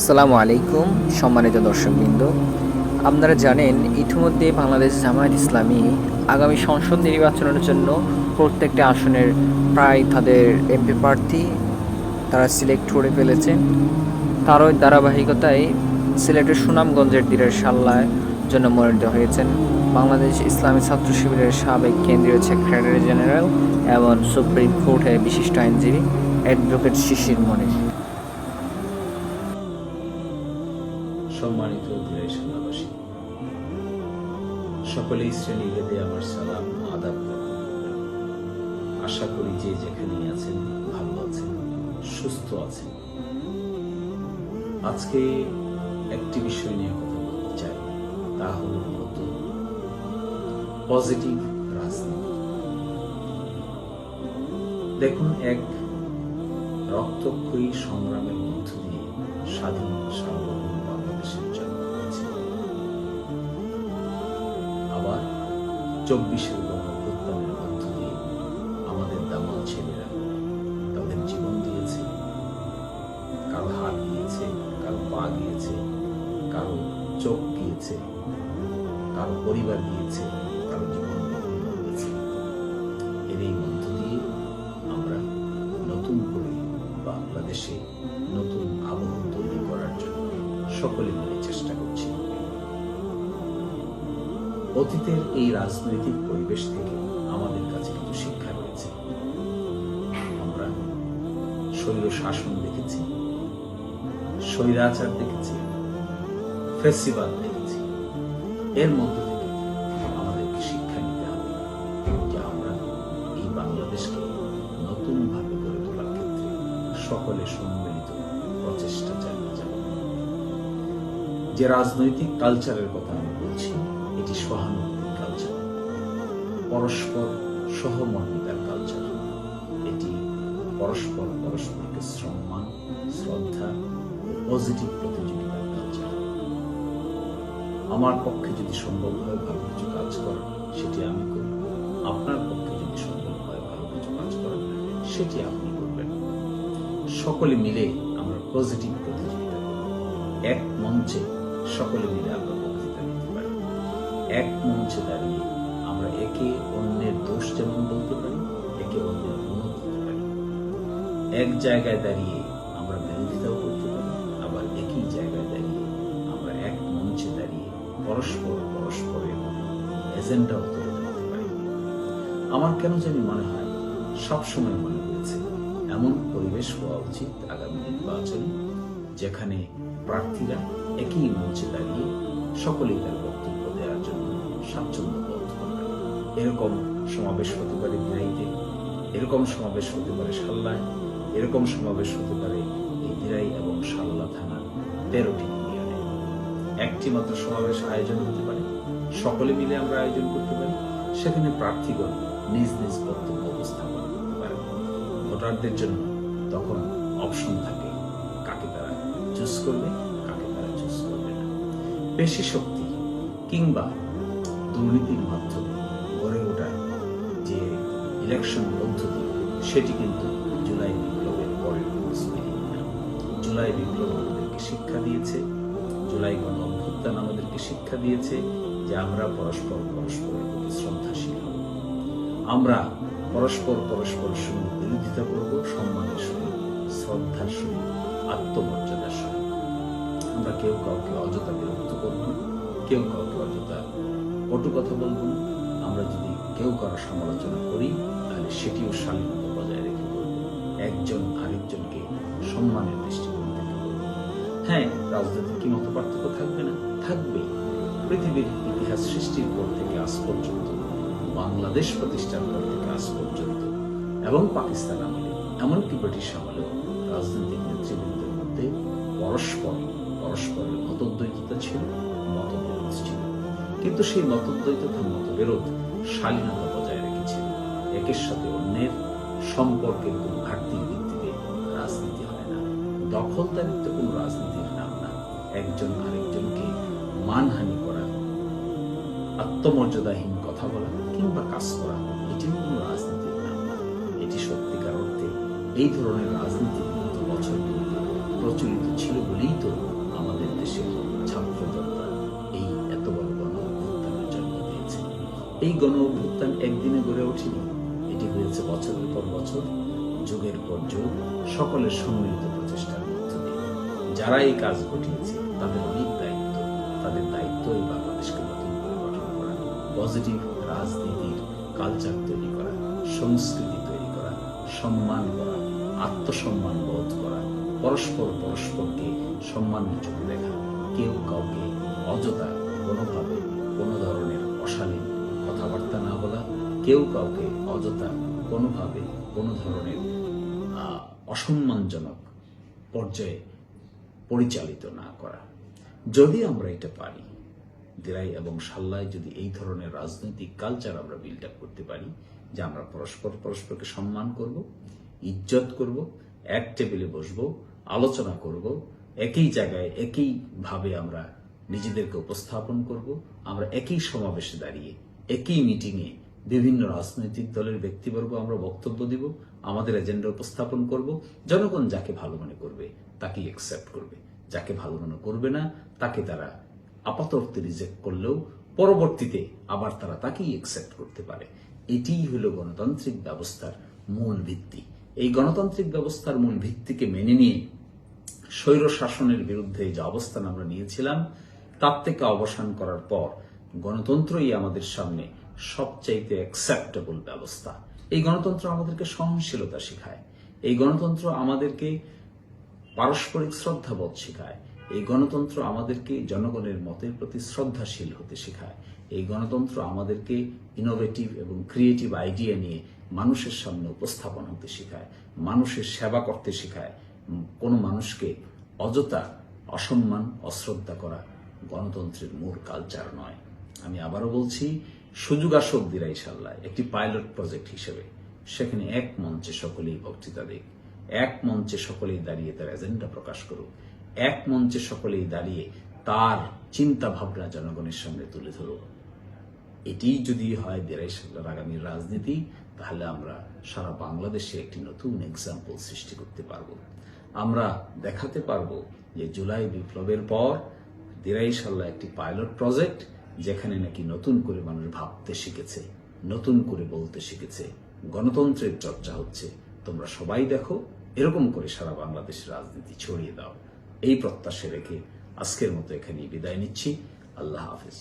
আসসালামু আলাইকুম, সম্মানিত দর্শকবৃন্দ। আপনারা জানেন, ইতিমধ্যে বাংলাদেশ জামায়াত ইসলামী আগামী সংসদ নির্বাচনের জন্য প্রত্যেকটা আসনের প্রায় তাদের এমপি প্রার্থী তারা সিলেক্ট করে ফেলেছেন তারই ধারাবাহিকতায় সিলেটের সুনামগঞ্জের দিনের সাল্লায় জন্য মনোনীত হয়েছেন বাংলাদেশ ইসলামী ছাত্র শিবিরের সাবেক কেন্দ্রীয় সেক্রেটারি জেনারেল এবং সুপ্রিম কোর্টের বিশিষ্ট আইনজীবী অ্যাডভোকেট শিশির মনির। সম্মানিত দিনের সেনাবাসী শ্রেণি ভেদে আমার সালাম আদাব আশা করি যে যেখানে আছেন, ভালো আছেন, সুস্থ আছেন। আজকে একটি বিষয় নিয়ে কথা বলতে চাই, তা হল মূলত পজিটিভ রাজনীতি। দেখুন, এক রক্তক্ষয়ী সংগ্রামের মধ্য দিয়ে স্বাধীন সার্বভৌম আবার চব্বিশের গণঅভ্যুত্থানের মধ্য দিয়ে আমাদের দামাল ছেলেরা তাদের জীবন দিয়েছে। কারও হাত গিয়েছে কারও পা গিয়েছে কারও চোখ গিয়েছে কারও পরিবার গিয়েছে কারও জীবন হয়েছে এর এই মধ্য দিয়ে আমরা নতুন করে বাংলাদেশে সকলে মিলে চেষ্টা করছি। অতীতের এই রাজনৈতিক পরিবেশ থেকে আমাদের কাছে কিছু শিক্ষা রয়েছে। আমরা স্বৈর শাসন দেখেছি, স্বৈরাচার দেখেছি ফেস্টিভাল দেখেছি। এর মধ্যে থেকে আমাদেরকে শিক্ষা নিতে হবে যে আমরা বাংলাদেশকে নতুনভাবে সকলে সম্মিলিত প্রচেষ্টা চালিয়ে যে রাজনৈতিক কালচারের কথা আমি বলছি, এটি সহানুভূতির কালচার পরস্পর সহমর্মিতার কালচার এটি পরস্পর পরস্পরকে সম্মান, শ্রদ্ধা পজিটিভ প্রতিযোগিতার কালচার আমার পক্ষে যদি সম্ভব হয় ভালো কিছু কাজ করা, সেটি আমি করব। আপনার পক্ষে যদি সম্ভব হয় ভালো কিছু কাজ করা, সেটি আপনি করবেন। সকলে মিলে আমরা পজিটিভ প্রতিযোগিতা এক মঞ্চে সকলে মিলে আমরা বক্তৃতা দিতে পারি। এক মঞ্চে দাঁড়িয়ে আমরা একে অন্যের দোষ যেমন বলতে পারি, একে অন্যের গুণ বলতে পারি। এক জায়গায় দাঁড়িয়ে আমরা বিরোধিতাও করতে পারি, আবার একই জায়গায় দাঁড়িয়ে আমরা এক মঞ্চে দাঁড়িয়ে পরস্পর পরস্পরের এজেন্ডাও তুলে ধরতে পারি। আমার কেন জানি মনে হয়, সবসময় মনে হয়েছে এমন পরিবেশ হওয়া উচিত আগামী নির্বাচনে, যেখানে প্রার্থীরা একই মঞ্চে দাঁড়িয়ে সকলেই তার বক্তব্য দেওয়ার জন্য স্বাচ্ছন্দ্য বোধ এরকম সমাবেশ হতে পারে দিরাইতে এরকম সমাবেশ হতে পারে সাল্লায় এরকম সমাবেশ হতে পারে এই দিরাই এবং সাল্লা থানার তেরোটি ইউনিয়নে। একটি মাত্র সমাবেশ আয়োজন হতে পারে। সকলে মিলে আমরা আয়োজন করতে পারি। সেখানে প্রার্থীগণ নিজ নিজ বক্তব্য উপস্থাপন করতে পারে ভোটারদের জন্য তখন অপশন থাকে কাকে তারা চুজ করবে। পেশি শক্তি কিংবা দুর্নীতির মাধ্যমে গড়ে ওঠা যে ইলেকশন পদ্ধতি, সেটি কিন্তু জুলাই বিপ্লবের পরের জুলাই বিপ্লব আমাদেরকে শিক্ষা দিয়েছে, জুলাই গণ অভ্যুত্থান আমাদেরকে শিক্ষা দিয়েছে যে আমরা পরস্পর পরস্পরের প্রতি শ্রদ্ধাশীল হব। আমরা পরস্পর পরস্পর সঙ্গে বিরোধিতা করব, সম্মানের সঙ্গে শ্রদ্ধার সঙ্গে আত্মমর্যাদার সঙ্গে আমরা কেউ কাউকে অযথা বিরক্ত করব না। কেউ কাউকে অযথা কটু কথা বলব না। আমরা যদি কেউ কারও সমালোচনা করি, তাহলে সেটিও শালীনতা বজায় রেখে করব একজন আরেকজনকে সম্মানের দৃষ্টিকোণ থেকে করব হ্যাঁ রাজনীতি কি মত পার্থক্য থাকবে না? থাকবে। পৃথিবীর ইতিহাস সৃষ্টির পর থেকে আজ পর্যন্ত, বাংলাদেশ প্রতিষ্ঠার পর থেকে আজ পর্যন্ত, এবং পাকিস্তান আমলে, এমনকি ব্রিটিশ আমলেও রাজনৈতিক নেতৃবৃন্দের মধ্যে পরস্পর পরস্পরের মতদ্বৈততা ছিল মতবিরোধ ছিল। কিন্তু সেই মতদ্বৈততা মতবিরোধ শালীনতা বজায় রেখেছিল একের সাথে অন্যের সম্পর্কের কোনো ঘাটতির ভিত্তিতে রাজনীতি হয় না। দখলদারিত্ব কোনো রাজনীতির নাম না। একজন আরেকজনকে মানহানি করা, আত্মমর্যাদাহীন কথা বলা কিংবা কাজ করা, এটি কোনো রাজনীতির নাম না। এটি সত্যিকার অর্থে এই ধরনের রাজনীতি প্রচলিত ছিল বলেই তো এই গণ অভ্যুত্থান একদিনে গড়ে ওঠেনি এটি হয়েছে বছরের পর বছর, যুগের পর যুগ, সকলের সম্মিলিত প্রচেষ্টার মধ্য দিয়ে। যারা এই কাজ ঘটিয়েছে, তাদের অনেক দায়িত্ব। তাদের দায়িত্ব এই বাংলাদেশকে নতুন করে গঠন করা, পজিটিভ রাজনীতির কালচার তৈরি করা, সংস্কৃতি তৈরি করা, সম্মান করা, আত্মসম্মান বোধ করা, পরস্পর পরস্পরকে সম্মানের চোখে দেখা। কেউ কাউকে অযথা কোনোভাবে কোনো ধরনের অশালীন কথাবার্তা না বলা কেউ কাউকে অযথা কোনোভাবে কোনো ধরনের অসম্মানজনক পর্যায়ে পরিচালিত না করা। যদি আমরা এটা পারি, দিরাই এবং সাল্লায় যদি এই ধরনের রাজনৈতিক কালচার আমরা বিল্ড আপ করতে পারি, যে আমরা পরস্পর পরস্পরকে সম্মান করব, ইজ্জত করব, এক টেবিলে বসবো, আলোচনা করব, একই জায়গায় একই ভাবে আমরা নিজেদেরকে উপস্থাপন করব, আমরা একই সমাবেশে দাঁড়িয়ে একই মিটিংয়ে বিভিন্ন রাজনৈতিক দলের ব্যক্তিবর্গ আমরা বক্তব্য দিব, আমাদের এজেন্ডা উপস্থাপন করব, জনগণ যাকে ভালো মনে করবে, তাকেই অ্যাকসেপ্ট করবে। যাকে ভালো মনে করবে না, তাকে তারা আপাতত রিজেক্ট করলেও পরবর্তীতে আবার তারা তাকেই অ্যাকসেপ্ট করতে পারে। এটিই হলো গণতান্ত্রিক ব্যবস্থার মূল ভিত্তি। এই গণতান্ত্রিক ব্যবস্থার মূল ভিত্তিকে মেনে নিয়ে স্বৈর শাসনের বিরুদ্ধে যে অবস্থান আমরা নিয়েছিলাম, তার থেকে অবসান করার পর গণতন্ত্রই আমাদের সামনে সবচাইতে অ্যাকসেপ্টেবল ব্যবস্থা। এই গণতন্ত্র আমাদেরকে সহনশীলতা শেখায়। এই গণতন্ত্র আমাদেরকে পারস্পরিক শ্রদ্ধাবোধ শেখায়। এই গণতন্ত্র আমাদেরকে জনগণের মতের প্রতি শ্রদ্ধাশীল হতে শেখায়। এই গণতন্ত্র আমাদেরকে ইনোভেটিভ এবং ক্রিয়েটিভ আইডিয়া নিয়ে মানুষের সামনে উপস্থাপন হতে শেখায়, মানুষের সেবা করতে শেখায়। কোনো মানুষকে অযথা অসম্মান, অশ্রদ্ধা করা গণতন্ত্রের মূল কালচার নয়। আমি আবারও বলছি, সুযোগ আসক দিরা ইশাল্লাহ একটি পাইলট প্রজেক্ট হিসেবে। সেখানে এক মঞ্চে সকলেই বক্তৃতা দিক, এক মঞ্চে সকলেই দাঁড়িয়ে তার এজেন্ডা প্রকাশ করুক, এক মঞ্চে সকলেই দাঁড়িয়ে তার চিন্তা ভাবনা জনগণের সামনে তুলে ধরুক। এটি যদি হয় দেড়াই সালের আগামী রাজনীতি, তাহলে আমরা সারা বাংলাদেশে একটি নতুন এক্সাম্পল সৃষ্টি করতে পারব। আমরা দেখাতে পারব যে জুলাই বিপ্লবের পর দেড়াই সাল্লা একটি পাইলট প্রজেক্ট যেখানে নাকি নতুন করে মানুষ ভাবতে শিখেছে, নতুন করে বলতে শিখেছে, গণতন্ত্রের চর্চা হচ্ছে, তোমরা সবাই দেখো, এরকম করে সারা বাংলাদেশের রাজনীতি ছড়িয়ে দাও। এই প্রত্যাশা রেখে আজকের মতো এখানেই বিদায় নিচ্ছি। আল্লাহ হাফিজ।